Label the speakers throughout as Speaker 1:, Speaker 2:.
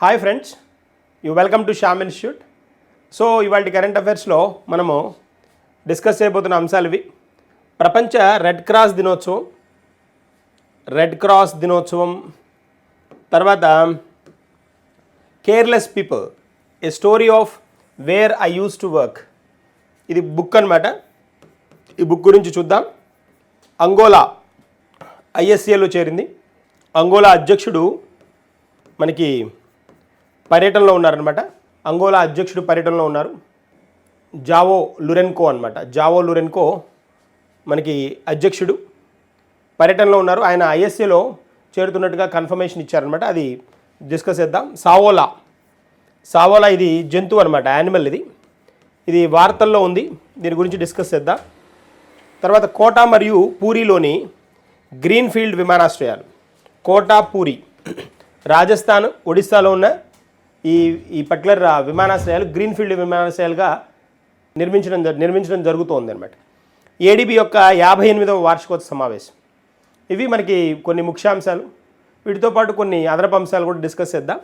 Speaker 1: Hi friends you welcome to Shyam institute so ఇవాళ current అఫైర్స్లో మనము డిస్కస్ చేయబోతున్న అంశాలు ఇవి. ప్రపంచ రెడ్ క్రాస్ దినోత్సవం రెడ్ క్రాస్ దినోత్సవం తర్వాత careless people a story of where I used to work ఇది బుక్ అనమాట ఈ బుక్ గురించి చూద్దాం. అంగోలా ఐఎస్సిఎల్లో చేరింది. అంగోలా అధ్యక్షుడు మనకి పర్యటనలో ఉన్నారనమాట అంగోలా అధ్యక్షుడు పర్యటనలో ఉన్నారు. జావో లురెన్కో అనమాట జావో లురెన్కో మనకి అధ్యక్షుడు. పర్యటనలో ఉన్నారు. ఆయన ఐఎస్ఏలో చేరుతున్నట్టుగా కన్ఫర్మేషన్ ఇచ్చారనమాట అది డిస్కస్ చేద్దాం. సావోలా. సావోలా ఇది జంతువు అనమాట యానిమల్ ఇది. ఇది వార్తల్లో ఉంది. దీని గురించి డిస్కస్ చేద్దాం. తర్వాత కోటా మరియు పూరిలోని గ్రీన్ ఫీల్డ్ విమానాశ్రయాలు. కోటా పూరి రాజస్థాన్ ఒడిస్సాలో ఉన్న ఈ ఈ పర్టికులర్ విమానాశ్రయాలు గ్రీన్ ఫీల్డ్ విమానాశ్రయాలుగా నిర్మించడం జ- నిర్మించడం జరుగుతోంది అనమాట ఏడీబీ యొక్క యాభై ఎనిమిదవ వార్షికోత్సవ సమావేశం. ఇవి మనకి కొన్ని ముఖ్యాంశాలు. వీటితో పాటు కొన్ని అదనపు అంశాలు కూడా డిస్కస్ చేద్దాం.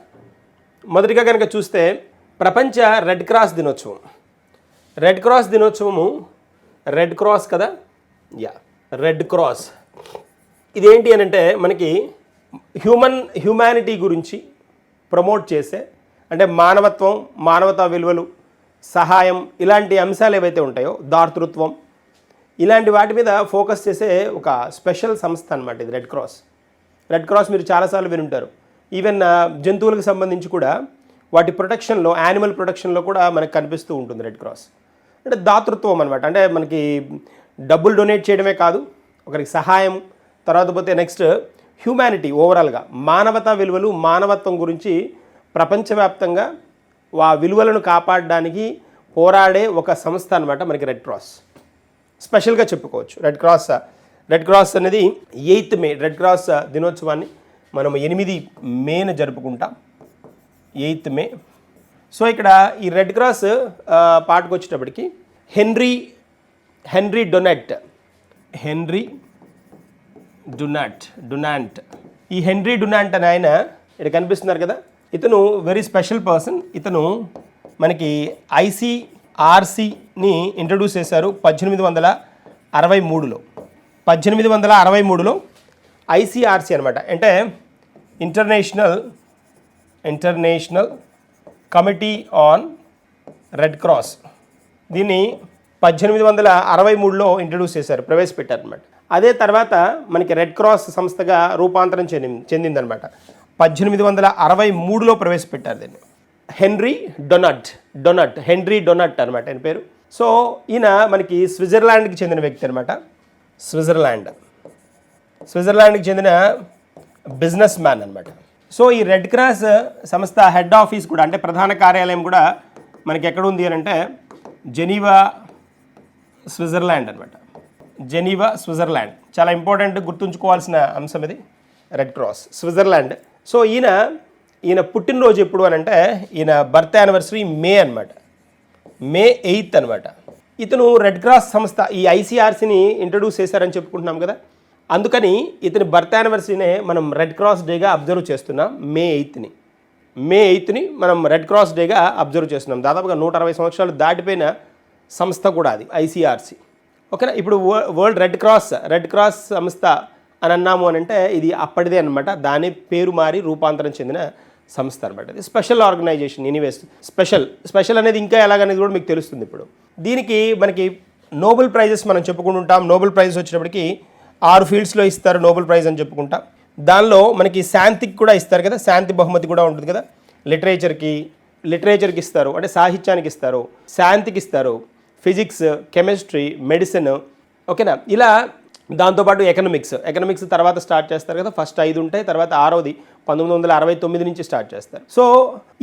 Speaker 1: మొదటిగా కనుక చూస్తే ప్రపంచ రెడ్ క్రాస్ దినోత్సవం. రెడ్ క్రాస్ దినోత్సవము రెడ్ క్రాస్ కదా? Yeah red cross. ఇదేంటి అని అంటే మనకి హ్యూమన్ హ్యూమానిటీ గురించి ప్రమోట్ చేసే అంటే మానవత్వం మానవతా విలువలు సహాయం ఇలాంటి అంశాలు ఏవైతే ఉంటాయో దాతృత్వం ఇలాంటి వాటి మీద ఫోకస్ చేసే ఒక స్పెషల్ సంస్థ అనమాట ఇది రెడ్ క్రాస్. రెడ్ క్రాస్ మీరు చాలాసార్లు వినుంటారు. ఈవెన్ జంతువులకు సంబంధించి కూడా వాటి ప్రొటెక్షన్లో యానిమల్ ప్రొటెక్షన్లో కూడా మనకు కనిపిస్తూ ఉంటుంది రెడ్ క్రాస్. అంటే దాతృత్వం అనమాట అంటే మనకి డబ్బులు డొనేట్ చేయడమే కాదు ఒకరికి సహాయం తర్వాత పోతే నెక్స్ట్ హ్యూమానిటీ ఓవరాల్గా మానవతా విలువలు మానవత్వం గురించి ప్రపంచవ్యాప్తంగా ఆ విలువలను కాపాడడానికి పోరాడే ఒక సంస్థ అనమాట మనకి రెడ్ క్రాస్ స్పెషల్గా చెప్పుకోవచ్చు. రెడ్ క్రాస్ రెడ్ క్రాస్ అనేది ఎయిత్ మే రెడ్ క్రాస్ దినోత్సవాన్ని మనం ఎనిమిది మేన జరుపుకుంటాం. ఎయిత్ మే. సో ఇక్కడ ఈ red cross పాటకొచ్చేటప్పటికి Henry Henry Dunant Henry Dunant Dunant. ఈ హెన్రీ డునాంట్ అని ఆయన ఇక్కడ కనిపిస్తున్నారు కదా? ఇతను వెరీ స్పెషల్ పర్సన్ ఇతను మనకి ఐసిఆర్సిని ఇంట్రడ్యూస్ చేశారు పద్దెనిమిది వందల అరవై మూడులో. పద్దెనిమిది వందల అరవై మూడులో ఐసిఆర్సి అనమాట అంటే international international committee on red cross దీన్ని పద్దెనిమిది వందల అరవై మూడులో ఇంట్రడ్యూస్ చేశారు ప్రవేశపెట్టారు అనమాట అదే తర్వాత మనకి రెడ్ క్రాస్ సంస్థగా రూపాంతరం చెంది చెందిందనమాట పద్దెనిమిది వందల అరవై మూడులో ప్రవేశపెట్టారు దీన్ని. Henry Dunant Dunant Henry Dunant అనమాట ఆయన పేరు. సో ఈయన మనకి స్విట్జర్లాండ్కి చెందిన వ్యక్తి అనమాట స్విట్జర్లాండ్. స్విట్జర్లాండ్కి చెందిన బిజినెస్ మ్యాన్ అనమాట సో ఈ రెడ్ క్రాస్ సంస్థ హెడ్ ఆఫీస్ కూడా అంటే ప్రధాన కార్యాలయం కూడా మనకి ఎక్కడ ఉంది అని అంటే జెనీవా స్విట్జర్లాండ్ అనమాట జెనీవా స్విట్జర్లాండ్. చాలా ఇంపార్టెంట్ గుర్తుంచుకోవాల్సిన అంశం ఇది. Red cross Switzerland. సో ఈయన ఈయన పుట్టినరోజు ఎప్పుడు అని అంటే ఈయన బర్త్ యానివర్సరీ మే అనమాట మే ఎయిత్ అనమాట ఇతను రెడ్ క్రాస్ సంస్థ ఈ ఐసీఆర్సీని ఇంట్రడ్యూస్ చేశారని చెప్పుకుంటున్నాం కదా. అందుకని ఇతని బర్త్ యానివర్సరీనే మనం రెడ్ క్రాస్ డేగా అబ్జర్వ్ చేస్తున్నాం మే ఎయిత్ని. మే ఎయిత్ని మనం రెడ్ క్రాస్ డేగా అబ్జర్వ్ చేస్తున్నాం. దాదాపుగా నూట అరవై సంవత్సరాలు దాటిపోయిన సంస్థ కూడా అది ఐసీఆర్సీ ఓకేనా? ఇప్పుడు world red cross red cross సంస్థ అని అన్నాము అని అంటే ఇది అప్పటిదే అనమాట దాని పేరు మారి రూపాంతరం చెందిన సంస్థ అనమాట ఇది special organisation anyways special special అనేది ఇంకా ఎలాగనేది కూడా మీకు తెలుస్తుంది ఇప్పుడు. దీనికి మనకి నోబెల్ ప్రైజెస్ మనం చెప్పుకుంటుంటాం నోబెల్ ప్రైజెస్ వచ్చేటప్పటికి ఆరు ఫీల్డ్స్లో ఇస్తారు నోబెల్ ప్రైజ్ అని చెప్పుకుంటాం. దానిలో మనకి శాంతికి కూడా ఇస్తారు కదా. శాంతి బహుమతి కూడా ఉంటుంది కదా. లిటరేచర్కి లిటరేచర్కి ఇస్తారు. అంటే సాహిత్యానికి ఇస్తారు. శాంతికి ఇస్తారు. ఫిజిక్స్ కెమిస్ట్రీ మెడిసిన్ ఓకేనా ఇలా దాంతోపాటు ఎకనమిక్స్ ఎకనామిక్స్ తర్వాత స్టార్ట్ చేస్తారు కదా ఫస్ట్ ఐదు ఉంటాయి తర్వాత ఆరోది పంతొమ్మిది వందల అరవై తొమ్మిది నుంచి స్టార్ట్ చేస్తారు. సో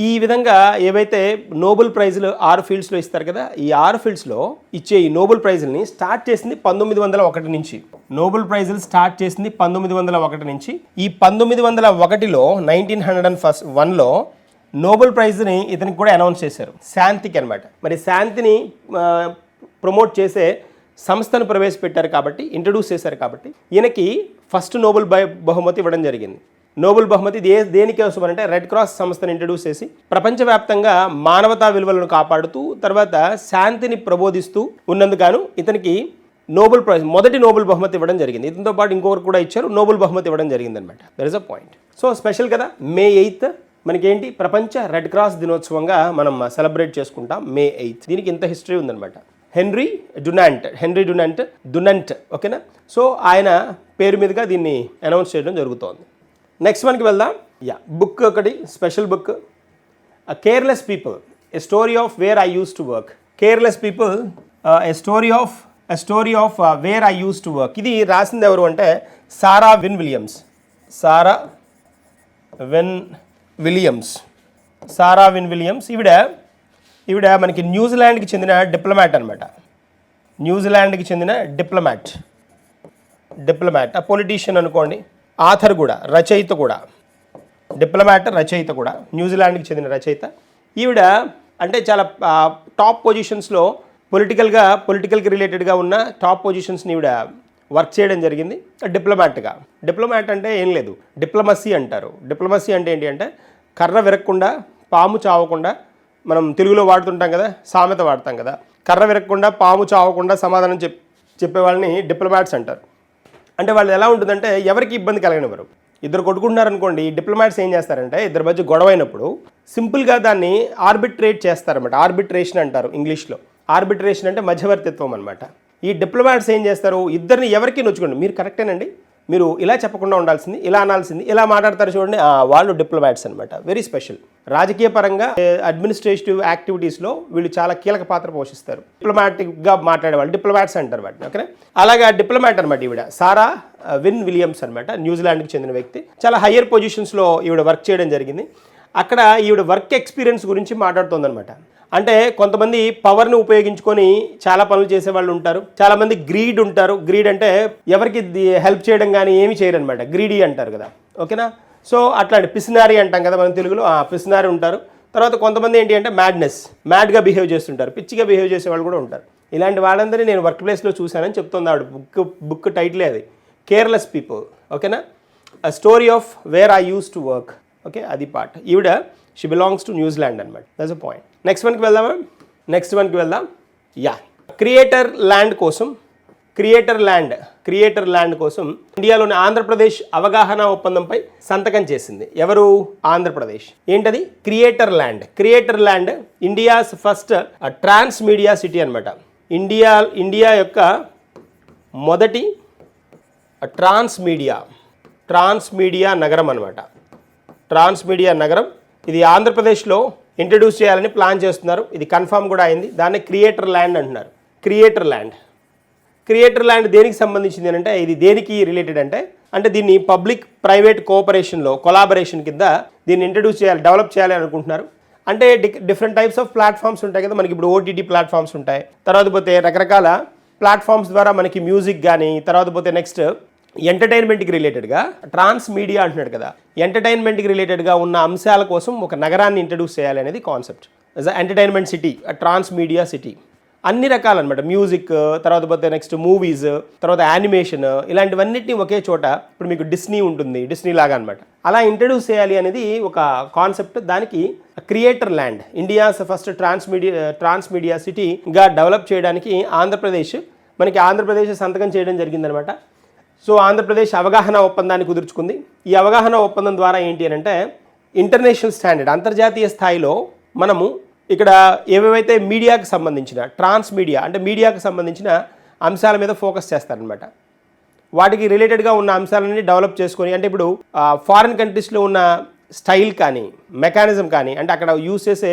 Speaker 1: ఈ విధంగా ఏవైతే నోబెల్ ప్రైజులు ఆరు ఫీల్డ్స్లో ఇస్తారు కదా ఈ ఆరు ఫీల్డ్స్లో ఇచ్చే ఈ నోబెల్ ప్రైజ్ని స్టార్ట్ చేసింది పంతొమ్మిది వందల ఒకటి నుంచి. నోబెల్ ప్రైజులు స్టార్ట్ చేసింది పంతొమ్మిది వందల ఒకటి నుంచి. ఈ పంతొమ్మిది వందల ఒకటిలో నైన్టీన్ హండ్రెడ్ అండ్ ఫస్ట్ వన్లో నోబెల్ ప్రైజ్ని ఇతనికి కూడా అనౌన్స్ చేశారు. శాంతికి అనమాట మరి శాంతిని ప్రమోట్ చేసే సంస్థను ప్రవేశపెట్టారు కాబట్టి ఇంట్రడ్యూస్ చేశారు కాబట్టి ఈయనకి ఫస్ట్ నోబెల్ బై బహుమతి ఇవ్వడం జరిగింది. నోబెల్ బహుమతి దే దేనికోసం అంటే రెడ్ క్రాస్ సంస్థను ఇంట్రడ్యూస్ చేసి ప్రపంచవ్యాప్తంగా మానవతా విలువలను కాపాడుతూ తర్వాత శాంతిని ప్రబోధిస్తూ ఉన్నందుకు ఇతనికి నోబెల్ ప్రైజ్ మొదటి నోబెల్ బహుమతి ఇవ్వడం జరిగింది. ఇతనితో పాటు ఇంకొకరు కూడా ఇచ్చారు నోబెల్ బహుమతి ఇవ్వడం జరిగింది అనమాట there is a point so special కదా మే ఎయిత్ మనకేంటి? ప్రపంచ రెడ్ క్రాస్ దినోత్సవంగా మనం uh, సెలబ్రేట్ చేసుకుంటాం మే ఎయిత్ దీనికి ఇంత హిస్టరీ ఉందన్నమాట. Henry Dunant Henry Dunant Dunant ఓకేనా? సో ఆయన పేరు మీదుగా దీన్ని అనౌన్స్ చేయడం జరుగుతోంది. నెక్స్ట్ మనకి వెళ్దాం. యా బుక్ ఒకటి special book careless people a story of where I used to work careless people a story of a story of where I used to work ఇది రాసింది ఎవరు అంటే Sarah Wynn Williams Sarah Wynn Williams Sarah Wynn Williams ఈవిడ ఈవిడ మనకి న్యూజిలాండ్కి చెందిన diplomat అనమాట న్యూజిలాండ్కి చెందిన డిప్లొమాట్. డిప్లొమాట్ ఆ పొలిటీషియన్ అనుకోండి ఆథర్ కూడా రచయిత కూడా. డిప్లొమాట్ రచయిత కూడా న్యూజిలాండ్కి చెందిన రచయిత. ఈవిడ అంటే చాలా టాప్ పొజిషన్స్లో పొలిటికల్గా పొలిటికల్కి రిలేటెడ్గా ఉన్న టాప్ పొజిషన్స్ని ఈవిడ వర్క్ చేయడం జరిగింది డిప్లొమాట్గా. డిప్లొమాట్ అంటే ఏం లేదు డిప్లొమసీ అంటారు. డిప్లొమసీ అంటే ఏంటి అంటే కర్ర విరక్కుండా పాము చావకుండా మనం తెలుగులో వాడుతుంటాం కదా సామెత వాడతాం కదా. కర్ర విరగకుండా పాము చావకుండా సమాధానం చెప్ చెప్పే వాళ్ళని డిప్లొమాట్స్ అంటారు. అంటే వాళ్ళు ఎలా ఉంటుందంటే ఎవరికి ఇబ్బంది కలగనివ్వరు. ఇద్దరు కొట్టుకుంటున్నారనుకోండి డిప్లొమాట్స్ ఏం చేస్తారంటే ఇద్దరి మధ్య గొడవ అయినప్పుడు సింపుల్గా దాన్ని ఆర్బిట్రేట్ చేస్తారన్నమాట. ఆర్బిట్రేషన్ అంటారు ఇంగ్లీష్లో. ఆర్బిట్రేషన్ అంటే మధ్యవర్తిత్వం అనమాట ఈ డిప్లొమాట్స్ ఏం చేస్తారు? ఇద్దరిని ఎవరికి నొచ్చుకోండి. మీరు కరెక్టేనండి? మీరు ఇలా చెప్పకుండా ఉండాల్సింది ఇలా అనాల్సింది ఇలా మాట్లాడతారు చూడండి. ఆ, వాళ్ళు డిప్లొమాట్స్ అనమాట వెరీ స్పెషల్ రాజకీయ పరంగా అడ్మినిస్ట్రేటివ్ యాక్టివిటీస్లో వీళ్ళు చాలా కీలక పాత్ర పోషిస్తారు. డిప్లొమాటిక్గా మాట్లాడే వాళ్ళు డిప్లొమాట్స్ అంటారు వాటిని ఓకే అలాగే డిప్లొమాట్ అనమాట ఈవిడ. సారా విన్ విలియమ్స్ అనమాట న్యూజిలాండ్కి చెందిన వ్యక్తి. చాలా హయ్యర్ పొజిషన్స్లో ఈవిడ వర్క్ చేయడం జరిగింది. అక్కడ ఈవిడ వర్క్ ఎక్స్పీరియన్స్ గురించి మాట్లాడుతోందనమాట అంటే కొంతమంది పవర్ని ఉపయోగించుకొని చాలా పనులు చేసే వాళ్ళు ఉంటారు. చాలామంది గ్రీడ్ ఉంటారు. గ్రీడ్ అంటే ఎవరికి హెల్ప్ చేయడం కానీ ఏమి చేయరనమాట గ్రీడీ అంటారు కదా. ఓకేనా సో అట్లాంటి పిసినారి అంటాం కదా మన తెలుగులో. పిసినారి ఉంటారు. తర్వాత కొంతమంది ఏంటి అంటే మ్యాడ్నెస్ మ్యాడ్గా బిహేవ్ చేస్తుంటారు. పిచ్చిగా బిహేవ్ చేసే వాళ్ళు కూడా ఉంటారు. ఇలాంటి వాళ్ళందరినీ నేను వర్క్ ప్లేస్లో చూశానని చెప్తుంది ఆవిడ. బుక్ బుక్ టైటిలే అది. కేర్లెస్ పీపుల్ ఓకేనా story of where I used to work okay అది పార్ట్ ఈవిడ she belongs to New Zealand Zealand that's a point next వన్కి వెళ్దామా? నెక్స్ట్ వన్కి వెళ్దాం. యా క్రియేటర్ ల్యాండ్ కోసం క్రియేటర్ ల్యాండ్ క్రియేటర్ ల్యాండ్ కోసం ఇండియాలోని ఆంధ్రప్రదేశ్ అవగాహన ఒప్పందంపై సంతకం చేసింది. ఎవరు? ఆంధ్రప్రదేశ్. ఏంటది? Creator land creator land India's first trans media city అనమాట ఇండియా ఇండియా యొక్క మొదటి ట్రాన్స్ మీడియా ట్రాన్స్ మీడియా నగరం అనమాట ట్రాన్స్ మీడియా నగరం ఇది ఆంధ్రప్రదేశ్లో ఇంట్రడ్యూస్ చేయాలని ప్లాన్ చేస్తున్నారు. ఇది కన్ఫామ్ కూడా అయింది. దాన్ని క్రియేటర్ ల్యాండ్ అంటున్నారు. క్రియేటర్ ల్యాండ్ క్రియేటర్ ల్యాండ్ దేనికి సంబంధించింది అంటే ఇది దేనికి రిలేటెడ్ అంటే అంటే దీన్ని పబ్లిక్ ప్రైవేట్ కోఆపరేషన్లో కొలాబరేషన్ కింద దీన్ని ఇంట్రడ్యూస్ చేయాలి డెవలప్ చేయాలి అనుకుంటున్నారు. అంటే డిఫరెంట్ టైప్స్ ఆఫ్ ప్లాట్ఫామ్స్ ఉంటాయి కదా మనకి ఇప్పుడు ఓటీటీ ప్లాట్ఫామ్స్ ఉంటాయి. తర్వాత పోతే రకరకాల ప్లాట్ఫామ్స్ ద్వారా మనకి మ్యూజిక్ కానీ తర్వాత పోతే నెక్స్ట్ ఎంటర్టైన్మెంట్కి రిలేటెడ్గా ట్రాన్స్ మీడియా అంటున్నాడు కదా ఎంటర్టైన్మెంట్కి రిలేటెడ్గా ఉన్న అంశాల కోసం ఒక నగరాన్ని ఇంట్రడ్యూస్ చేయాలి అనేది concept. Entertainment city trans media city అన్ని రకాలన్నమాట. మ్యూజిక్ తర్వాత పోతే నెక్స్ట్ మూవీస్ తర్వాత యానిమేషన్ ఇలాంటివన్నిటిని ఒకే చోట ఇప్పుడు మీకు డిస్నీ ఉంటుంది డిస్నీ లాగా అనమాట అలా ఇంట్రడ్యూస్ చేయాలి అనేది ఒక కాన్సెప్ట్. దానికి creator land India's first trans media trans media సిటీగా డెవలప్ చేయడానికి ఆంధ్రప్రదేశ్ మనకి ఆంధ్రప్రదేశ్ సంతకం చేయడం జరిగిందనమాట సో ఆంధ్రప్రదేశ్ అవగాహన ఒప్పందాన్ని కుదుర్చుకుంది. ఈ అవగాహన ఒప్పందం ద్వారా ఏంటి అని అంటే ఇంటర్నేషనల్ స్టాండర్డ్ అంతర్జాతీయ స్థాయిలో మనము ఇక్కడ ఏవేవైతే మీడియాకు సంబంధించిన ట్రాన్స్ మీడియా అంటే మీడియాకు సంబంధించిన అంశాల మీద ఫోకస్ చేస్తారనమాట వాటికి రిలేటెడ్గా ఉన్న అంశాలన్నీ డెవలప్ చేసుకొని అంటే ఇప్పుడు ఫారిన్ కంట్రీస్లో ఉన్న స్టైల్ కానీ మెకానిజం కానీ అంటే అక్కడ యూస్ చేసే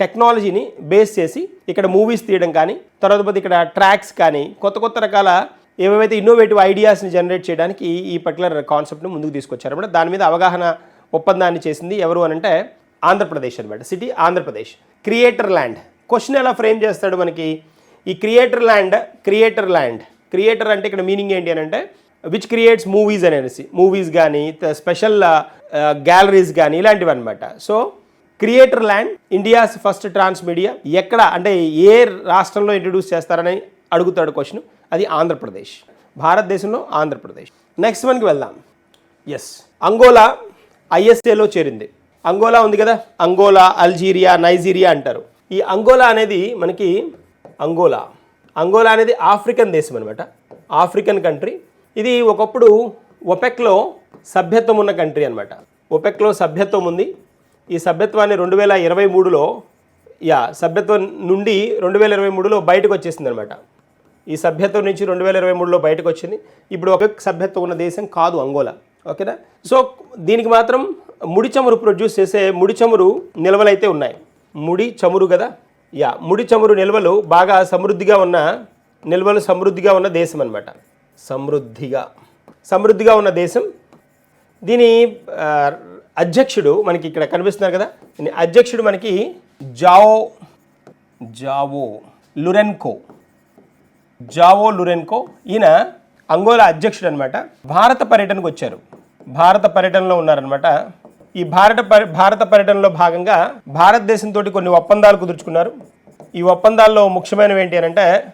Speaker 1: టెక్నాలజీని బేస్ చేసి ఇక్కడ మూవీస్ తీయడం కానీ తర్వాత ఇక్కడ ట్రాక్స్ కానీ కొత్త కొత్త రకాల ఏవైతే ఇన్నోవేటివ్ ఐడియాస్ని జనరేట్ చేయడానికి ఈ- పర్టికులర్ కాన్సెప్ట్ని ముందుకు తీసుకొచ్చారు. అనమాట దాని మీద అవగాహన ఒప్పందాన్ని చేసింది ఎవరు అని అంటే ఆంధ్రప్రదేశ్ అనమాట city Andhra Pradesh. Creator land question ఎలా ఫ్రేమ్ చేస్తాడు మనకి? ఈ creator land creator land creator అంటే ఇక్కడ మీనింగ్ ఏంటి అని అంటే విచ్ క్రియేట్స్ మూవీస్ అనేసి. మూవీస్ కానీ స్పెషల్ గ్యాలరీస్ కానీ ఇలాంటివి అనమాట so creator land India's first trans media ఎక్కడ అంటే ఏ రాష్ట్రంలో ఇంట్రడ్యూస్ చేస్తారని అడుగుతాడు క్వశ్చన్ అది ఆంధ్రప్రదేశ్. భారతదేశంలో ఆంధ్రప్రదేశ్. నెక్స్ట్ వన్కి వెళ్దాం. ఎస్ అంగోలా ఐఎస్ఏలో చేరింది. అంగోలా ఉంది కదా? అంగోలా అల్జీరియా నైజీరియా అంటారు. ఈ అంగోలా అనేది మనకి అంగోలా. అంగోలా అనేది ఆఫ్రికన్ దేశం అనమాట ఆఫ్రికన్ కంట్రీ. ఇది ఒకప్పుడు ఒపెక్లో సభ్యత్వం ఉన్న కంట్రీ అనమాట ఒపెక్లో సభ్యత్వం ఉంది. ఈ సభ్యత్వాన్ని రెండు వేల ఇరవై మూడులో యా సభ్యత్వం నుండి రెండు వేల ఇరవై మూడులో బయటకు వచ్చేసింది అనమాట ఈ సభ్యత్వం నుంచి రెండు వేల ఇరవై మూడులో బయటకు వచ్చింది ఇప్పుడు ఒక సభ్యత్వం ఉన్న దేశం కాదు అంగోలా. ఓకేనా? సో దీనికి మాత్రం ముడి చమురు ప్రొడ్యూస్ చేసే ముడి చమురు నిల్వలైతే ఉన్నాయి. ముడి చమురు కదా? యా ముడి చమురు నిల్వలు బాగా సమృద్ధిగా ఉన్న నిల్వలు సమృద్ధిగా ఉన్న దేశం అనమాట సమృద్ధిగా. సమృద్ధిగా ఉన్న దేశం. దీని అధ్యక్షుడు మనకి ఇక్కడ కనిపిస్తున్నారు కదా? అధ్యక్షుడు మనకి జావో జావో లురెన్కో. జావో లురెన్కో ఈయన అంగోలా అధ్యక్షుడు అనమాట భారత పర్యటనకు వచ్చారు. భారత పర్యటనలో ఉన్నారనమాట ఈ భారత పర్య- భారత పర్యటనలో భాగంగా భారతదేశంతో కొన్ని ఒప్పందాలు కుదుర్చుకున్నారు. ఈ ఒప్పందాల్లో ముఖ్యమైనవి ఏంటి అని అంటే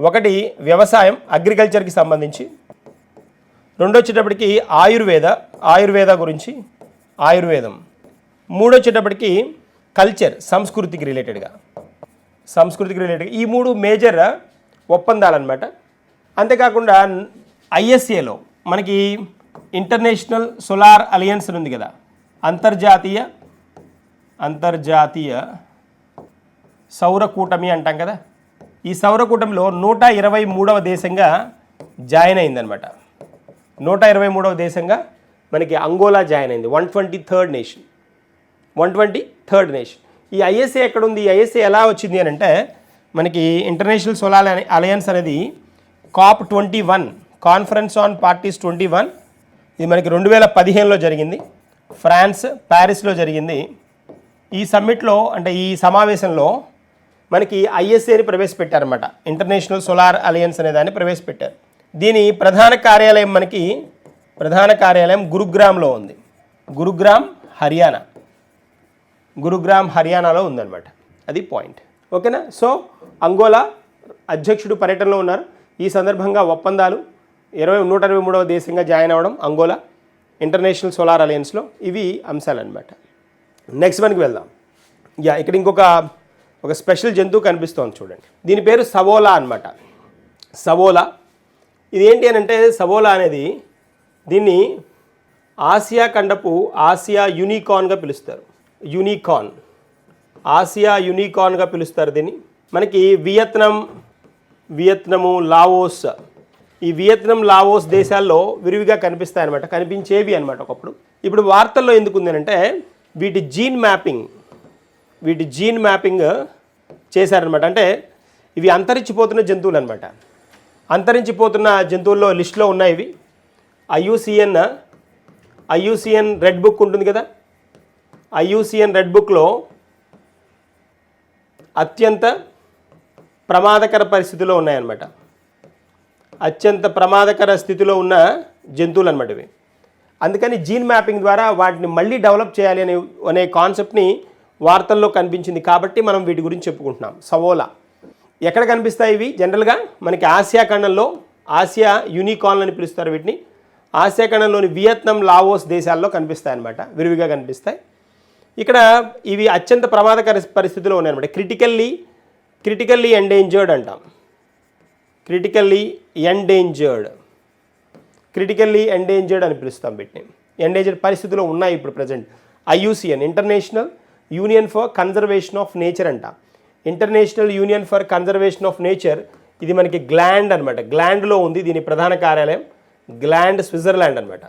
Speaker 1: ఒకటి వ్యవసాయం అగ్రికల్చర్కి సంబంధించి. రెండో వచ్చేటప్పటికి ఆయుర్వేద ఆయుర్వేద గురించి ఆయుర్వేదం. మూడు వచ్చేటప్పటికి కల్చర్ సంస్కృతికి రిలేటెడ్గా. సంస్కృతికి రిలేటెడ్ ఈ మూడు మేజర్ ఒప్పందాలు అనమాట అంతేకాకుండా ఐఎస్ఏలో మనకి ఇంటర్నేషనల్ సోలార్ అలయన్స్ ఉంది కదా అంతర్జాతీయ అంతర్జాతీయ సౌర కూటమి అంటాం కదా ఈ సౌర కూటమిలో నూట ఇరవై మూడవ దేశంగా జాయిన్ అయిందనమాట నూట ఇరవై మూడవ దేశంగా మనకి అంగోలా జాయిన్ అయింది. One twenty third nation. One twenty third nation. ఈ ఐఎస్ఏ ఎక్కడ ఉంది ఈ ఐఎస్ఏ ఎలా వచ్చింది అని అంటే మనకి ఇంటర్నేషనల్ సోలార్ అలయన్స్ అనేది COP twenty one conference on parties twenty one ఇది మనకి రెండు వేల పదిహేనులో జరిగింది. ఫ్రాన్స్ ప్యారిస్లో జరిగింది. ఈ సమ్మిట్లో అంటే ఈ సమావేశంలో మనకి ఐఎస్ఏని ప్రవేశపెట్టారన్నమాట. ఇంటర్నేషనల్ సోలార్ అలయన్స్ అనే దాన్ని ప్రవేశపెట్టారు. దీని ప్రధాన కార్యాలయం మనకి ప్రధాన కార్యాలయం గురుగ్రామ్లో ఉంది. గురుగ్రామ్ హర్యానా. గురుగ్రామ్ హర్యానాలో ఉందన్నమాట. అది పాయింట్. ఓకేనా? సో అంగోలా అధ్యక్షుడు పర్యటనలో ఉన్నారు. ఈ సందర్భంగా ఒప్పందాలు ఇరవై నూట ఇరవై మూడవ దేశంగా జాయిన్ అవ్వడం అంగోలా ఇంటర్నేషనల్ సోలార్ అలయన్స్లో ఇవి అంశాలు అనమాట నెక్స్ట్ వన్కి వెళ్దాం. యా ఇక్కడ ఇంకొక ఒక స్పెషల్ జంతువు కనిపిస్తోంది చూడండి. దీని పేరు సవోలా అన్నమాట. సవోలా. ఇది ఏంటి అని అంటే సవోలా అనేది దీన్ని ఆసియా ఖండపు ఆసియా యూనికార్న్గా పిలుస్తారు. యూనికాన్ ఆసియా యూనికార్న్గా పిలుస్తారు దీన్ని. మనకి వియత్నం వియత్నము లావోస్. ఈ వియత్నం లావోస్ దేశాల్లో విరివిగా కనిపిస్తాయి అనమాట కనిపించేవి అనమాట ఒకప్పుడు. ఇప్పుడు వార్తల్లో ఎందుకు ఉందనంటే వీటి జీన్ మ్యాపింగ్ వీటి జీన్ మ్యాపింగ్ చేశారనమాట అంటే ఇవి అంతరించిపోతున్న జంతువులు అనమాట అంతరించిపోతున్న జంతువుల్లో లిస్టులో ఉన్నాయి ఇవి. ఐయుసిఎన్ ఐయుసిఎన్ రెడ్ బుక్ ఉంటుంది కదా? ఐయుసిఎన్ రెడ్ బుక్లో అత్యంత ప్రమాదకర పరిస్థితిలో ఉన్నాయన్నమాట. అత్యంత ప్రమాదకర స్థితిలో ఉన్న జంతువులు అనమాట ఇవి. అందుకని జీన్ మ్యాపింగ్ ద్వారా వాటిని మళ్ళీ డెవలప్ చేయాలి అనే అనే కాన్సెప్ట్ని వార్తల్లో కనిపించింది కాబట్టి మనం వీటి గురించి చెప్పుకుంటున్నాం. సవోలా. ఎక్కడ కనిపిస్తాయి ఇవి? జనరల్గా మనకి ఆసియా ఖండంలో ఆసియా యూనికార్న్ అని పిలుస్తారు వీటిని. ఆసియా ఖండంలోని వియత్నాం లావోస్ దేశాల్లో కనిపిస్తాయి అన్నమాట విరివిగా కనిపిస్తాయి. ఇక్కడ ఇవి అత్యంత ప్రమాదకర పరిస్థితిలో ఉన్నాయన్నమాట. క్రిటికల్లీ క్రిటికల్లీ ఎండేంజర్డ్ అంటాం. క్రిటికల్లీ ఎండేంజర్డ్ క్రిటికల్లీ ఎండేంజర్డ్ అని పిలుస్తాం వీటిని. ఎండేంజర్డ్ పరిస్థితిలో ఉన్నాయి ఇప్పుడు present IUCN international union for conservation of nature అంట. International union for conservation of nature ఇది మనకి గ్లాండ్ అనమాట గ్లాండ్లో ఉంది దీని ప్రధాన కార్యాలయం. గ్లాండ్ స్విట్జర్లాండ్ అనమాట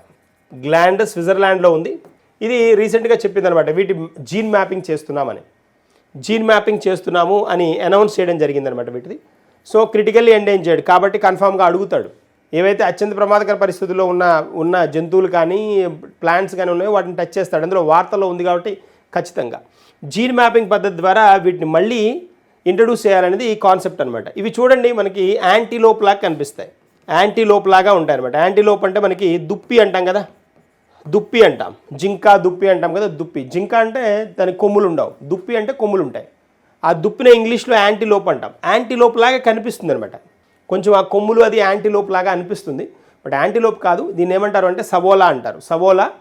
Speaker 1: గ్లాండ్ స్విట్జర్లాండ్లో ఉంది. ఇది రీసెంట్గా చెప్పింది అనమాట వీటి జీన్ మ్యాపింగ్ చేస్తున్నామని. జీన్ మ్యాపింగ్ చేస్తున్నాము అని అనౌన్స్ చేయడం జరిగిందనమాట వీటిది. సో క్రిటికల్లీ ఎండేంజర్డ్ కాబట్టి కన్ఫామ్గా అడుగుతాడు. ఏవైతే అత్యంత ప్రమాదకర పరిస్థితుల్లో ఉన్న ఉన్న జంతువులు కానీ ప్లాంట్స్ కానీ ఉన్నాయో వాటిని టచ్ చేస్తాడు. అందులో వార్తల్లో ఉంది కాబట్టి ఖచ్చితంగా. జీన్ మ్యాపింగ్ పద్ధతి ద్వారా వీటిని మళ్ళీ ఇంట్రడ్యూస్ చేయాలనేది ఈ కాన్సెప్ట్ అనమాట ఇవి చూడండి మనకి యాంటీలోప్ లాగా కనిపిస్తాయి. యాంటీలోప్ లాగా ఉంటాయి అనమాట యాంటీలోప్ అంటే మనకి దుప్పి అంటాం కదా? దుప్పి అంటాం. జింక దుప్పి అంటాం కదా దుప్పి. జింక అంటే దానికి కొమ్ములు ఉండవు. దుప్పి అంటే కొమ్ములు ఉంటాయి. ఆ దుప్పిని ఇంగ్లీష్లో యాంటీలోప్ అంటాం. యాంటీలోప్ లాగా కనిపిస్తుంది అనమాట కొంచెం ఆ కొమ్ములు అది యాంటీలోప్ లాగా అనిపిస్తుంది. బట్ యాంటీలోప్ కాదు దీన్ని ఏమంటారు అంటే సవోలా అంటారు. సవోలా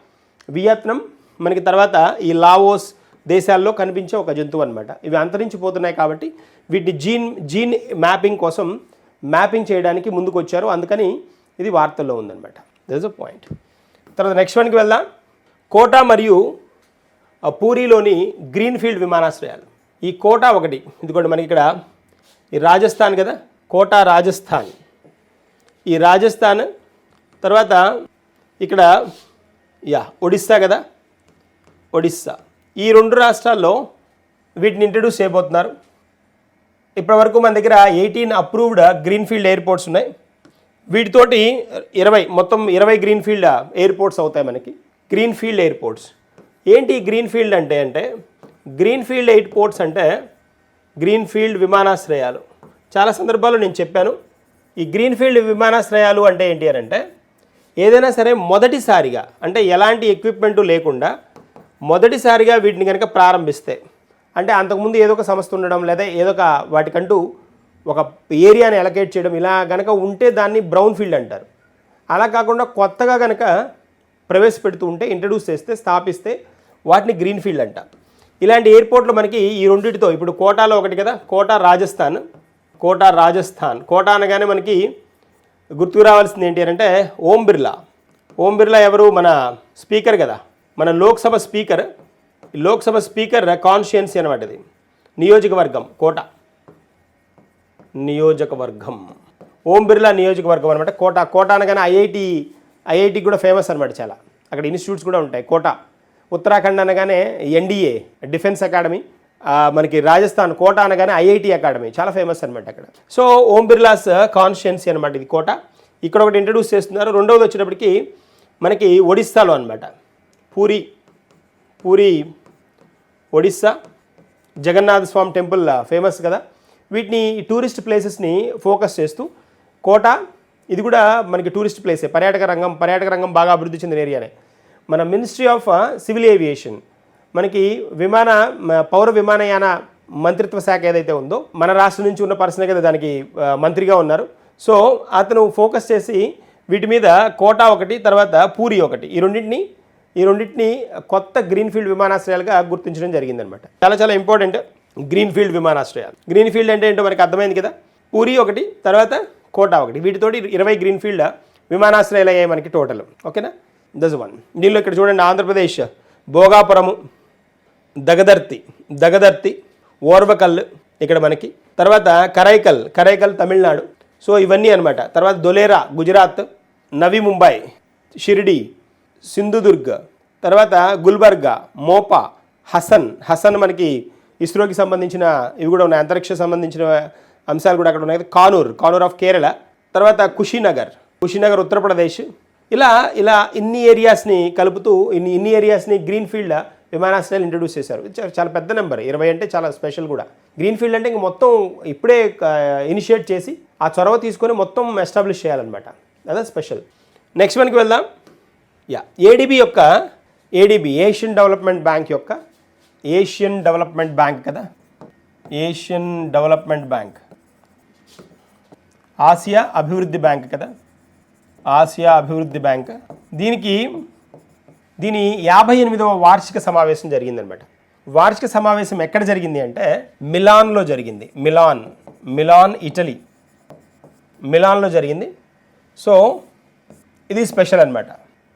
Speaker 1: వియత్నం మనకి తర్వాత ఈ లావోస్ దేశాల్లో కనిపించే ఒక జంతువు అనమాట ఇవి అంతరించిపోతున్నాయి కాబట్టి వీటి జీన్ జీన్ మ్యాపింగ్ కోసం మ్యాపింగ్ చేయడానికి ముందుకు వచ్చారు అందుకని ఇది వార్తల్లో ఉందన్నమాట. దిస్ అ పాయింట్ తర్వాత నెక్స్ట్ వన్కి వెళ్దాం. కోటా మరియు పూరిలోని గ్రీన్ఫీల్డ్ విమానాశ్రయాలు. ఈ కోటా ఒకటి ఇదిగోండి మనకి ఇక్కడ ఈ రాజస్థాన్ కదా కోటా రాజస్థాన్. ఈ రాజస్థాన్ తర్వాత ఇక్కడ యా ఒడిస్సా కదా ఒడిస్సా. ఈ రెండు రాష్ట్రాల్లో వీటిని ఇంట్రడ్యూస్ చేయబోతున్నారు. ఇప్పటివరకు మన దగ్గర ఎయిటీన్ అప్రూవ్డ్ గ్రీన్ఫీల్డ్ ఎయిర్పోర్ట్స్ ఉన్నాయి. వీటితోటి ఇరవై మొత్తం ఇరవై గ్రీన్ఫీల్డ్ ఎయిర్పోర్ట్స్ అవుతాయి మనకి. గ్రీన్ఫీల్డ్ ఎయిర్పోర్ట్స్ ఏంటి గ్రీన్ఫీల్డ్ అంటే అంటే గ్రీన్ఫీల్డ్ ఎయిర్పోర్ట్స్ అంటే గ్రీన్ఫీల్డ్ విమానాశ్రయాలు. చాలా సందర్భాల్లో నేను చెప్పాను ఈ గ్రీన్ఫీల్డ్ విమానాశ్రయాలు అంటే ఏంటి అని అంటే ఏదైనా సరే మొదటిసారిగా అంటే ఎలాంటి ఎక్విప్మెంటు లేకుండా మొదటిసారిగా వీటిని కనుక ప్రారంభిస్తే అంటే అంతకుముందు ఏదో ఒక సంస్థ ఉండడం లేదా ఏదో ఒక వాటికంటూ ఒక ఏరియాని ఎలకేట్ చేయడం ఇలా కనుక ఉంటే దాన్ని బ్రౌన్ ఫీల్డ్ అంటారు. అలా కాకుండా కొత్తగా కనుక ప్రవేశపెడుతూ ఉంటే ఇంట్రడ్యూస్ చేస్తే స్థాపిస్తే వాటిని గ్రీన్ ఫీల్డ్ అంట. ఇలాంటి ఎయిర్పోర్ట్లు మనకి ఈ రెండింటితో ఇప్పుడు కోటాలో ఒకటి కదా కోటా రాజస్థాన్ కోటా రాజస్థాన్. కోటా అనగానే మనకి గుర్తుకు రావాల్సింది ఏంటి అని అంటే ఓం బిర్లా. ఓం బిర్లా ఎవరు? మన స్పీకర్ కదా. మన Lok Sabha speaker Lok Sabha speaker constituency అనమాట ఇది. నియోజకవర్గం కోట. నియోజకవర్గం. ఓం బిర్లా నియోజకవర్గం అనమాట కోట కోట అనగానే ఐఐటి ఐఐటి కూడా ఫేమస్ అనమాట చాలా. అక్కడ ఇన్స్టిట్యూట్స్ కూడా ఉంటాయి. కోట. ఉత్తరాఖండ్ అనగానే ఎన్డీఏ డిఫెన్స్ అకాడమీ మనకి రాజస్థాన్ కోట అనగానే ఐఐటి అకాడమీ. చాలా ఫేమస్ అనమాట అక్కడ. సో ఓం బిర్లాస్ కాన్స్టిట్యున్సీ అనమాట ఇది కోట. ఇక్కడ ఒకటి ఇంట్రడ్యూస్ చేస్తున్నారు. రెండవది వచ్చేటప్పటికి మనకి ఒడిస్సాలో అనమాట పూరి పూరి ఒడిస్సా జగన్నాథ స్వామి టెంపుల్ ఫేమస్ కదా. వీటిని టూరిస్ట్ ప్లేసెస్ని ఫోకస్ చేస్తూ కోట ఇది కూడా మనకి టూరిస్ట్ ప్లేసే పర్యాటక రంగం పర్యాటక రంగం బాగా అభివృద్ధి చెందిన ఏరియానే. మన మినిస్ట్రీ ఆఫ్ సివిల్ ఏవియేషన్ మనకి విమాన పౌర విమానయాన మంత్రిత్వ శాఖ ఏదైతే ఉందో మన రాష్ట్రం నుంచి ఉన్న పర్సనే కదా దానికి మంత్రిగా ఉన్నారు. సో అతను ఫోకస్ చేసి వీటి మీద కోటా ఒకటి తర్వాత పూరి ఒకటి ఈ రెండింటిని ఈ రెండింటిని కొత్త గ్రీన్ఫీల్డ్ విమానాశ్రయాలుగా గుర్తించడం జరిగిందనమాట. చాలా చాలా ఇంపార్టెంట్. గ్రీన్ఫీల్డ్ విమానాశ్రయాలు. గ్రీన్ఫీల్డ్ అంటే ఏంటో మనకి అర్థమైంది కదా? పూరి ఒకటి తర్వాత కోటా ఒకటి. వీటితోటి ఇరవై గ్రీన్ఫీల్డ్ విమానాశ్రయాలు అయ్యాయి మనకి టోటల్. ఓకేనా? దస్ వన్ దీనిలో ఇక్కడ చూడండి ఆంధ్రప్రదేశ్ భోగాపురము దగదర్తి దగదర్తి ఓర్వకల్ ఇక్కడ మనకి. తర్వాత కరైకల్ కరైకల్ తమిళనాడు. సో ఇవన్నీ అనమాట తర్వాత దొలేరా గుజరాత్ నవి ముంబై షిరిడి సింధుదుర్గ్. తర్వాత గుల్బర్గా మోపా హసన్. హసన్ మనకి ఇస్రోకి సంబంధించిన ఇవి కూడా ఉన్నాయి. అంతరిక్ష సంబంధించిన అంశాలు కూడా అక్కడ ఉన్నాయి. కానూర్ కానూర్ ఆఫ్ కేరళ. తర్వాత కుషీనగర్ కుషీనగర్ ఉత్తరప్రదేశ్. ఇలా ఇలా ఇన్ని ఏరియాస్ని కలుపుతూ ఇన్ని ఇన్ని ఏరియాస్ని గ్రీన్ఫీల్డ్ విమానాశ్రయాలు ఇంట్రడ్యూస్ చేశారు. చాలా పెద్ద నెంబర్ ఇరవై అంటే చాలా స్పెషల్ కూడా. గ్రీన్ఫీల్డ్ అంటే ఇంక మొత్తం ఇప్పుడే ఇనిషియేట్ చేసి ఆ చొరవ తీసుకొని మొత్తం ఎస్టాబ్లిష్ చేయాలన్నమాట. అదే స్పెషల్ నెక్స్ట్ మనకి వెళ్దాం. యా ఏడిబి యొక్క ఏడిబి ఏషియన్ డెవలప్మెంట్ బ్యాంక్ యొక్క ఏషియన్ డెవలప్మెంట్ బ్యాంక్ కదా? ఏషియన్ డెవలప్మెంట్ బ్యాంక్ ఆసియా అభివృద్ధి బ్యాంక్ కదా? ఆసియా అభివృద్ధి బ్యాంక్ దీనికి దీని యాభై ఎనిమిదవ వార్షిక సమావేశం జరిగిందనమాట. వార్షిక సమావేశం ఎక్కడ జరిగింది అంటే మిలాన్లో జరిగింది. Melon melon Italy. మిలాన్లో జరిగింది. సో ఇది స్పెషల్ అనమాట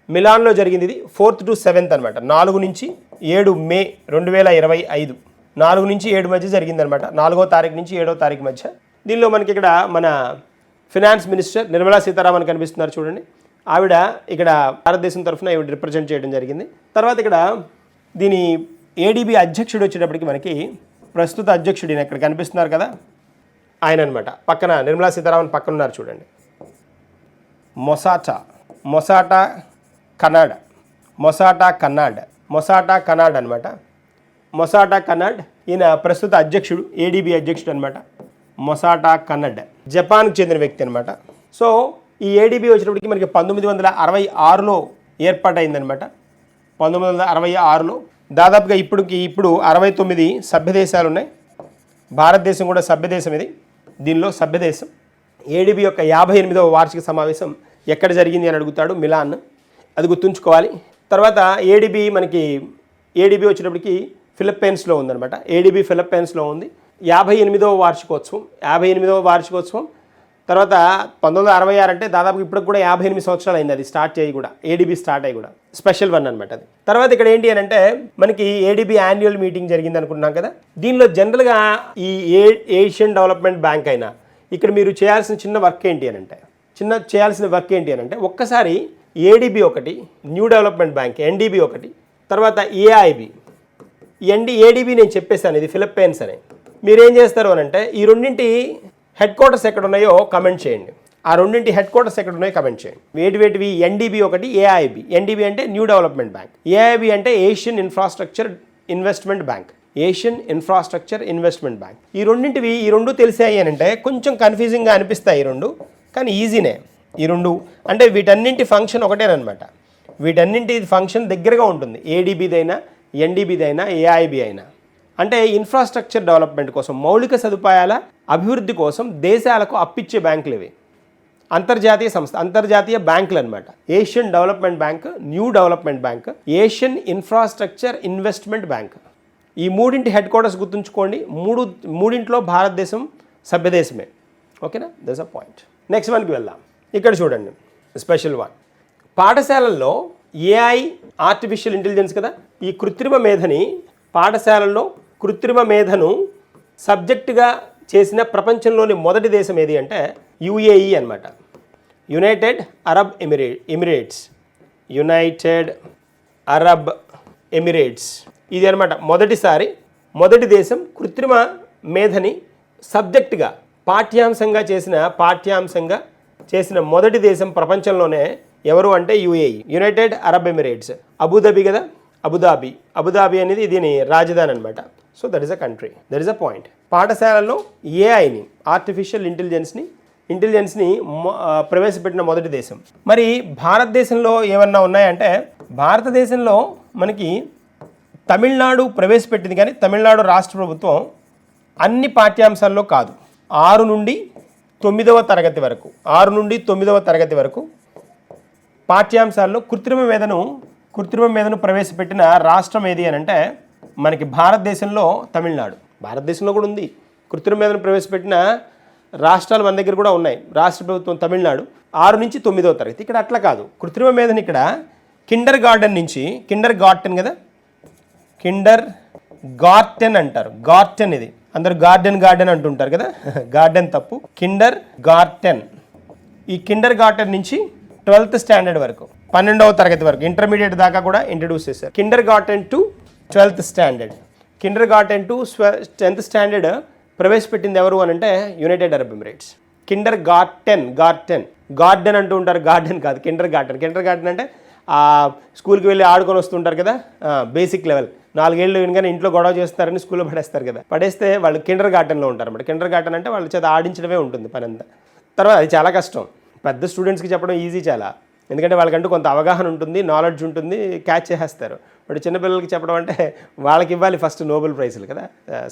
Speaker 1: మిలాన్లో జరిగింది ఇది. ఫోర్త్ టు సెవెంత్ అనమాట నాలుగు నుంచి ఏడు మే రెండు వేల ఇరవై ఐదు. నాలుగు నుంచి ఏడు మధ్య జరిగిందనమాట నాలుగో తారీఖు నుంచి ఏడో తారీఖు మధ్య. దీనిలో మనకి ఇక్కడ మన ఫినాన్స్ మినిస్టర్ నిర్మలా సీతారామన్ కనిపిస్తున్నారు చూడండి. ఆవిడ ఇక్కడ భారతదేశం తరఫున ఈవిడ రిప్రజెంట్ చేయడం జరిగింది. తర్వాత ఇక్కడ దీని ఏడీబీ అధ్యక్షుడు వచ్చేటప్పటికి మనకి ప్రస్తుత అధ్యక్షుడు ఇక్కడ కనిపిస్తున్నారు కదా. ఆయన అనమాట పక్కన నిర్మలా సీతారామన్ పక్కన ఉన్నారు చూడండి. మొసాటా. మొసాటా కనాడ్ మొసాటా కన్నాడ్. మొసాటా కనాడ్ అనమాట మొసాటా కన్నాడ్ ఈయన ప్రస్తుత అధ్యక్షుడు ఏడీబీ అధ్యక్షుడు అనమాట మొసాటా కన్నడ్. జపాన్కి చెందిన వ్యక్తి అనమాట సో ఈ ఏడీబీ వచ్చినప్పటికి మనకి పంతొమ్మిది వందల అరవై ఆరులో ఏర్పాటైందనమాట పంతొమ్మిది వందల అరవై ఆరులో దాదాపుగా ఇప్పటికి ఇప్పుడు అరవై తొమ్మిది సభ్యదేశాలు ఉన్నాయి భారతదేశం కూడా సభ్యదేశం ఇది. దీనిలో సభ్యదేశం. ఏడీబీ యొక్క యాభై ఎనిమిదవ వార్షిక సమావేశం ఎక్కడ జరిగింది అని అడుగుతాడు మిలాన్. అది గుర్తుంచుకోవాలి. తర్వాత ఏడిబి మనకి ఏడిబి వచ్చేటప్పటికి ఫిలిప్పైన్స్లో ఉందన్నమాట. ఏడిబి ఫిలిప్పైన్స్లో ఉంది. యాభై ఎనిమిదవ వార్షికోత్సవం. యాభై ఎనిమిదవ వార్షికోత్సవం. తర్వాత పంతొమ్మిది వందల అరవై ఆరు అంటే దాదాపు ఇప్పటికి కూడా యాభై ఎనిమిది సంవత్సరాలు అయింది అది స్టార్ట్ చేయి కూడా. ఏడిబి స్టార్ట్ అయ్యి కూడా. స్పెషల్ వన్ అనమాట అది. తర్వాత ఇక్కడ ఏంటి అని అంటే మనకి ఏడిబి యాన్యువల్ మీటింగ్ జరిగింది అనుకున్నాం కదా. దీనిలో జనరల్గా ఈ ఏ ఏషియన్ డెవలప్మెంట్ బ్యాంక్ అయినా ఇక్కడ మీరు చేయాల్సిన చిన్న వర్క్ ఏంటి అని అంటే చిన్న చేయాల్సిన వర్క్ ఏంటి అని అంటే ఒక్కసారి ఏడిబి ఒకటి న్యూ డెవలప్మెంట్ బ్యాంక్ ఎన్డీబీ ఒకటి తర్వాత ఏఐబి ఎన్డి ఏడిబి నేను చెప్పేశాను ఇది ఫిలిప్పైన్స్ అని మీరు ఏం చేస్తారు అని అంటే ఈ రెండింటి హెడ్ క్వార్టర్స్ ఎక్కడ ఉన్నాయో కమెంట్ చేయండి. ఆ రెండింటి హెడ్ క్వార్టర్స్ ఎక్కడ ఉన్నాయో కమెంట్ చేయండి. వేటి వేటివి? ఎన్డీబీ ఒకటి ఏఐబి ఎన్డీబీ అంటే న్యూ డెవలప్మెంట్ బ్యాంక్ ఏఐబి అంటే Asian infrastructure investment bank Asian infrastructure investment bank ఈ రెండింటివి ఈ రెండు తెలిసాయి అని అంటే కొంచెం కన్ఫ్యూజింగ్గా అనిపిస్తాయి ఈ రెండు కానీ ఈజీనే ఈ రెండు అంటే వీటన్నింటి ఫంక్షన్ ఒకటేనమాట వీటన్నింటి ఫంక్షన్ దగ్గరగా ఉంటుంది. ఏడీబీదైనా ఎన్డీబీదైనా ఏఐబి అయినా. అంటే ఇన్ఫ్రాస్ట్రక్చర్ డెవలప్మెంట్ కోసం మౌలిక సదుపాయాల అభివృద్ధి కోసం దేశాలకు అప్పిచ్చే బ్యాంకులు ఇవి. అంతర్జాతీయ సంస్థ అంతర్జాతీయ బ్యాంకులు అనమాట Asian development bank new development bank Asian infrastructure investment bank ఈ మూడింటి హెడ్ క్వార్టర్స్ గుర్తుంచుకోండి. మూడు మూడింట్లో భారతదేశం సభ్యదేశమే. ఓకేనా దస్ అ పాయింట్ నెక్స్ట్ వన్కి వెళ్దాం. ఇక్కడ చూడండి స్పెషల్ వన్ పాఠశాలల్లో ఏఐ ఆర్టిఫిషియల్ ఇంటెలిజెన్స్ కదా? ఈ కృత్రిమ మేధని పాఠశాలల్లో కృత్రిమ మేధను సబ్జెక్టుగా చేసిన ప్రపంచంలోని మొదటి దేశం ఏది అంటే యుఏఈ అన్నమాట. United Arab ఎమిరే Emirates United Arab Emirates ఇది అనమాట మొదటిసారి మొదటి దేశం కృత్రిమ మేధని సబ్జెక్టుగా పాఠ్యాంశంగా చేసిన పాఠ్యాంశంగా చేసిన మొదటి దేశం ప్రపంచంలోనే ఎవరు అంటే UAE United Arab Emirates. Abu Dhabi కదా? Abu Dhabi. అబుదాబి అనేది దీని రాజధాని అనమాట so that is a country. That is a point. పాఠశాలలో ఏఐని ఆర్టిఫిషియల్ ఇంటెలిజెన్స్ని ఇంటెలిజెన్స్ని ప్రవేశపెట్టిన మొదటి దేశం. మరి భారతదేశంలో ఏమన్నా ఉన్నాయంటే భారతదేశంలో మనకి తమిళనాడు ప్రవేశపెట్టింది కానీ తమిళనాడు రాష్ట్ర ప్రభుత్వం అన్ని పాఠ్యాంశాల్లో కాదు. ఆరు నుండి తొమ్మిదవ తరగతి వరకు ఆరు నుండి తొమ్మిదవ తరగతి వరకు పాఠ్యాంశాల్లో కృత్రిమ మేధను కృత్రిమ మేధను ప్రవేశపెట్టిన రాష్ట్రం ఏది అని అంటే మనకి భారతదేశంలో తమిళనాడు. భారతదేశంలో కూడా ఉంది. కృత్రిమ మేధను ప్రవేశపెట్టిన రాష్ట్రాలు మన దగ్గర కూడా ఉన్నాయి. రాష్ట్ర ప్రభుత్వం తమిళనాడు. ఆరు నుంచి తొమ్మిదవ తరగతి. ఇక్కడ అట్లా కాదు. కృత్రిమ మేధను ఇక్కడ కిండర్ గార్డెన్ నుంచి కిండర్ గార్డెన్ కదా? కిండర్ గార్టెన్ అంటారు. గార్టెన్ ఇది. అందరు గార్డెన్ గార్డెన్ అంటుంటారు కదా? గార్డెన్ తప్పు. కిండర్ గార్టెన్ ఈ కిండర్ గార్టెన్ నుంచి ట్వెల్త్ స్టాండర్డ్ వరకు పన్నెండవ తరగతి వరకు ఇంటర్మీడియట్ దాకా కూడా ఇంట్రడ్యూస్ చేశారు. Kindergarten to twelfth standard kindergarten to tenth standard ప్రవేశపెట్టింది ఎవరు అని అంటే United Arab Emirates kindergarten garten garden అంటూ ఉంటారు గార్డెన్ కాదు కిండర్ గార్టెన్ కిండర్ గార్డెన్ అంటే స్కూల్కి వెళ్ళి ఆడుకొని వస్తుంటారు కదా? బేసిక్ లెవెల్ నాలుగేళ్ళు వినగానే ఇంట్లో గొడవ చేస్తారని స్కూల్లో పడేస్తారు కదా. పడేస్తే వాళ్ళు కిండర్ గార్టెన్లో ఉంటారు అనమాట కిండర్ గార్టెన్ అంటే వాళ్ళ చేత ఆడించడమే ఉంటుంది పని అంతా తర్వాత అది చాలా కష్టం. పెద్ద స్టూడెంట్స్కి చెప్పడం ఈజీ చాలా. ఎందుకంటే వాళ్ళకంటూ కొంత అవగాహన ఉంటుంది నాలెడ్జ్ ఉంటుంది క్యాచ్ చేసేస్తారు. బట్ చిన్నపిల్లలకి చెప్పడం అంటే వాళ్ళకి ఇవ్వాలి ఫస్ట్ నోబెల్ ప్రైజ్లు కదా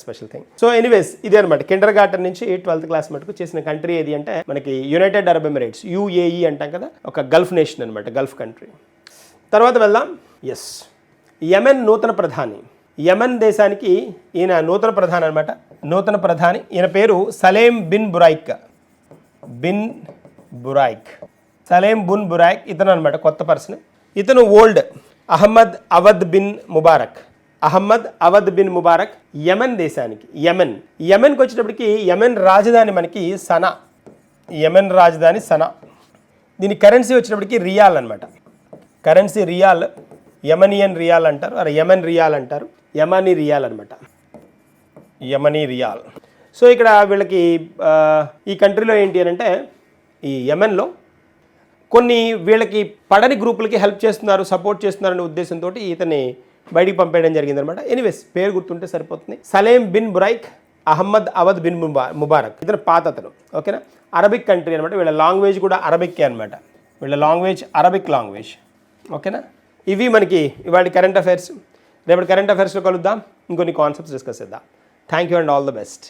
Speaker 1: స్పెషల్ థింగ్. సో ఎనీవేస్ ఇదే అనమాట కిండర్ గార్టెన్ నుంచి ట్వెల్త్ క్లాస్ మటుకు చేసిన కంట్రీ ఏది అంటే మనకి యునైటెడ్ అరబ్ ఎమిరేట్స్ యూఏఈ అంటాం కదా ఒక గల్ఫ్ నేషన్ అనమాట గల్ఫ్ కంట్రీ. తర్వాత వెళ్దాం. ఎస్ యమెన్ నూతన ప్రధాని. యమెన్ దేశానికి ఈయన నూతన ప్రధాని అనమాట నూతన ప్రధాని ఈయన పేరు Salem bin Buraik. Bin Buraik. Salem bin Buraik ఇతను అనమాట కొత్త పర్సన్. ఇతను old Ahmed Awad bin Mubarak. Ahmed Awad bin Mubarak Yemen దేశానికి యమెన్. యమెన్కి వచ్చేటప్పటికి యమెన్ రాజధాని మనకి సనా. యమెన్ రాజధాని సనా. దీని కరెన్సీ వచ్చేటప్పటికి రియాల్ అనమాట కరెన్సీ రియాల్ యమనియన్ రియాల్ అంటారు. అరే యమన్ రియాల్ అంటారు. యమనీ రియాల్ అనమాట యమనీ రియాల్. సో ఇక్కడ వీళ్ళకి ఈ కంట్రీలో ఏంటి అని అంటే ఈ యమన్లో కొన్ని వీళ్ళకి పడని గ్రూపులకి హెల్ప్ చేస్తున్నారు సపోర్ట్ చేస్తున్నారనే ఉద్దేశంతో ఇతన్ని బయటికి పంపేయడం జరిగిందనమాట ఎనీవేస్ పేరు గుర్తుంటే సరిపోతుంది. Salem bin Buraik Ahmed Awad bin Muba Mubarak. ఇతను పాత అతను ఓకేనా? అరబిక్ కంట్రీ అనమాట వీళ్ళ లాంగ్వేజ్ కూడా అరబిక్కే అనమాట వీళ్ళ లాంగ్వేజ్ అరబిక్ లాంగ్వేజ్ ఓకేనా? ఇవి మనకి ఇవాళ కరెంట్ అఫైర్స్ రేపటి కరెంట్ అఫైర్స్లో కలుద్దాం. ఇంకొన్ని కాన్సెప్ట్స్ డిస్కస్ చేద్దాం. Thank you and all the best